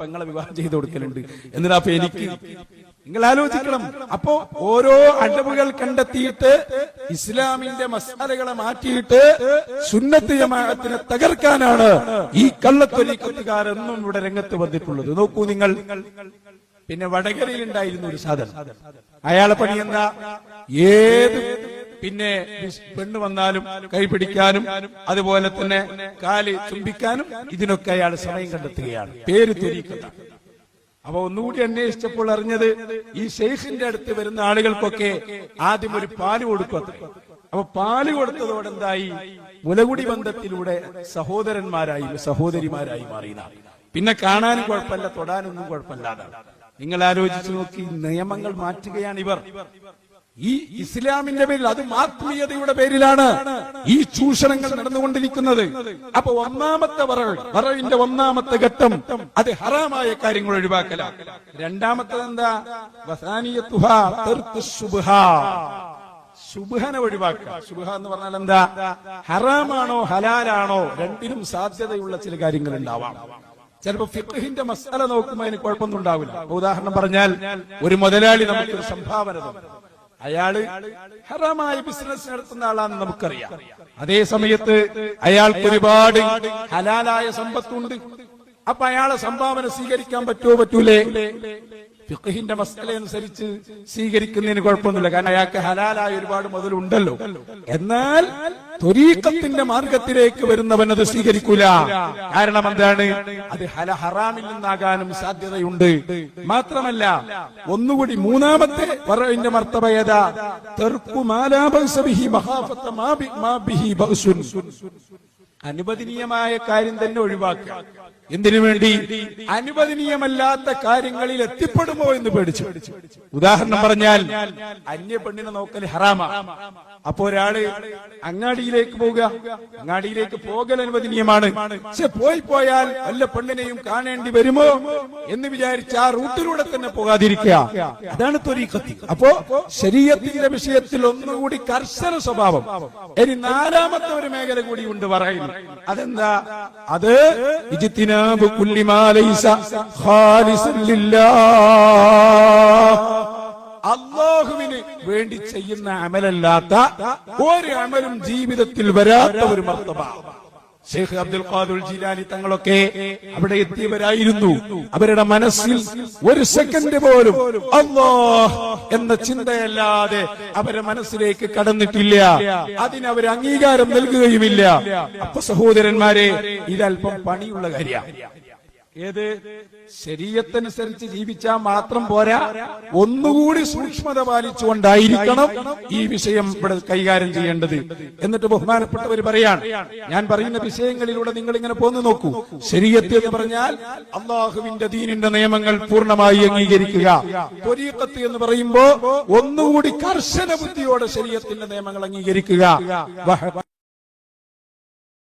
പെങ്ങളെ വിവാഹം ചെയ്ത് കൊടുക്കലുണ്ട്. എന്നിട്ട് അപ്പൊ എനിക്ക് നിങ്ങൾ ആലോചിക്കണം അപ്പോ ഓരോ അടവുകൾ കണ്ടെത്തിയിട്ട് ഇസ്ലാമിന്റെ മസാലകളെ മാറ്റിയിട്ട് സുന്നത്ത് ജമാഅത്തിനെ തകർക്കാനാണ് ഈ കള്ളത്തൊലിക്കത്തുകാരെന്നും ഇവിടെ രംഗത്ത് വന്നിട്ടുള്ളത്. നോക്കൂ നിങ്ങൾ. പിന്നെ വടകരയിൽ ഉണ്ടായിരുന്ന ഒരു സാധനം. അയാളെ പണി എന്താ? ഏത് പിന്നെ പെണ്ണ് വന്നാലും കൈപിടിക്കാനും അതുപോലെ തന്നെ കാൽ ചുംബിക്കാനും ഇതിനൊക്കെ അയാൾ സമയം കണ്ടെത്തുകയാണ്. പേര് തൊലിക്കത്ത അപ്പൊ ഒന്നുകൂടി അന്വേഷിച്ചപ്പോൾ അറിഞ്ഞത് ഈ ഷെയ്ഖിന്റെ അടുത്ത് വരുന്ന ആളുകൾക്കൊക്കെ ആദ്യം ഒരു പാൽ കൊടുക്കും അപ്പൊ പാൽ കൊടുത്തതോടെ എന്തായി? മുലകുടി ബന്ധത്തിലൂടെ സഹോദരന്മാരായി സഹോദരിമാരായി മാറിയതാണ് പിന്നെ കാണാനും കുഴപ്പമില്ല തൊടാനൊന്നും കുഴപ്പമില്ലാതാണ് നിങ്ങൾ ആലോചിച്ചു നോക്കി നിയമങ്ങൾ മാറ്റുകയാണ് ഇവർ. ഈ ഇസ്ലാമിന്റെ പേരിൽ അതും ആത്മീയതയുടെ പേരിലാണ് ഈ ചൂഷണങ്ങൾ നടന്നുകൊണ്ടിരിക്കുന്നത്. അപ്പൊ ഒന്നാമത്തെ വറവ് വറവിന്റെ ഒന്നാമത്തെ ഘട്ടം അത് ഹറാമായ കാര്യങ്ങൾ ഒഴിവാക്കല. രണ്ടാമത്തത് എന്താ. ശുഭന ഒഴിവാക്കുക. ശുഭ എന്ന് പറഞ്ഞാൽ എന്താ? ഹറാമാണോ ഹലാലാണോ രണ്ടിനും സാധ്യതയുള്ള ചില കാര്യങ്ങൾ ഉണ്ടാവാം. ചിലപ്പോ ഫിഖഹിന്റെ മസാല നോക്കുമ്പോൾ അതിന് കുഴപ്പമൊന്നും ഉണ്ടാവില്ല. ഉദാഹരണം പറഞ്ഞാൽ ഒരു മുതലാളി നമുക്ക് സംഭാവന അയാൾ ഹറാമായ ബിസിനസ് നടത്തുന്ന ആളാണെന്ന് നമുക്കറിയാം. അതേ സമയത്ത് അയാൾക്ക് ഒരുപാട് ഹലാലായ സമ്പത്തുണ്ട്. അപ്പൊ അയാളെ സംഭാവന സ്വീകരിക്കാൻ പറ്റുമോ പറ്റൂലേ? ഫിഖഹിന്റെ മസല അനുസരിച്ച് സ്വീകരിക്കുന്നതിന് കുഴപ്പമൊന്നുമില്ല. കാരണം അയാൾക്ക് ഹലാലായ ഒരുപാട് മുതലുണ്ടല്ലോ. എന്നാൽ ത്വരീക്കത്തിന്റെ മാർഗത്തിലേക്ക് വരുന്നവൻ അത് സ്വീകരിക്കൂല. കാരണം എന്താണ്? അത് ഹല ഹറാമിൽ നിന്നാകാനും സാധ്യതയുണ്ട്. മാത്രമല്ല ഒന്നുകൂടി മൂന്നാമത്തെ പറവിന്റെ മർത്തവയത തെർക്കു മാലാബിഹി മഹാഫത്ത മാബി മാബിഹി ബഅ്സുൻ. അനുവദനീയമായ കാര്യം തന്നെ ഒഴിവാക്കുക. എന്തിനു വേണ്ടി? അനുവദനീയമല്ലാത്ത കാര്യങ്ങളിൽ എത്തിപ്പെടുമോ എന്ന് പേടിച്ചു. ഉദാഹരണം പറഞ്ഞാൽ അന്യ പെണ്ണിനെ നോക്കൽ ഹറാമ. അപ്പോ ഒരാൾ അങ്ങാടിയിലേക്ക് പോവുക. അങ്ങാടിയിലേക്ക് പോകൽ അനുവദനീയമാണ്. പക്ഷെ പോയി പോയാൽ വല്ല പെണ്ണിനെയും കാണേണ്ടി വരുമോ? എന്ന് വിചാരിച്ച് ആ റൂട്ടിലൂടെ തന്നെ പോകാതിരിക്കുക. അതാണ് ത്വരീഖത്തി. അപ്പോ ശരീരത്തിന്റെ വിഷയത്തിൽ ഒന്നുകൂടി കർശന സ്വഭാവം. ഇനി നാലാമത്തെ ഒരു മേഖല കൂടി ഉണ്ട് പറയുന്നു അതെന്താ? അത് അള്ളാഹുവിന് വേണ്ടി ചെയ്യുന്ന അമലല്ലാത്ത ഒരു അമലും ജീവിതത്തിൽ വരാത്ത ഒരു മർത്തബ. ഷെയ്ഖ് അബ്ദുൽ ഖാദുൽ ജിലാനി തങ്ങളൊക്കെ അവിടെ എത്തിയവരായിരുന്നു. അവരുടെ മനസ്സിൽ ഒരു സെക്കൻഡ് പോലും അല്ലാഹ് എന്ന ചിന്തയല്ലാതെ അവരുടെ മനസ്സിലേക്ക് കടന്നിട്ടില്ല. അതിന് അവർ അംഗീകാരം നൽകുകയുമില്ല. അപ്പൊ സഹോദരന്മാരെ ഇതല്പം പണിയുള്ള കാര്യമാണ്. ഏത്? ശരീരത്തനുസരിച്ച് ജീവിച്ചാൽ മാത്രം പോരാ. ഒന്നുകൂടി സൂക്ഷ്മത പാലിച്ചുകൊണ്ടായിരിക്കണം ഈ വിഷയം ഇവിടെ കൈകാര്യം ചെയ്യേണ്ടത്. എന്നിട്ട് ബഹുമാനപ്പെട്ടവർ പറയാണ് ഞാൻ പറയുന്ന വിഷയങ്ങളിലൂടെ നിങ്ങൾ ഇങ്ങനെ പോന്നു നോക്കൂ. ശരീരത്ത് എന്ന് പറഞ്ഞാൽ അള്ളാഹുവിന്റെ ദീനിന്റെ നിയമങ്ങൾ പൂർണമായി അംഗീകരിക്കുക. പൊരീക്കത്ത് എന്ന് പറയുമ്പോ ഒന്നുകൂടി കർശന ബുദ്ധിയോടെ ശരീരത്തിന്റെ നിയമങ്ങൾ അംഗീകരിക്കുക.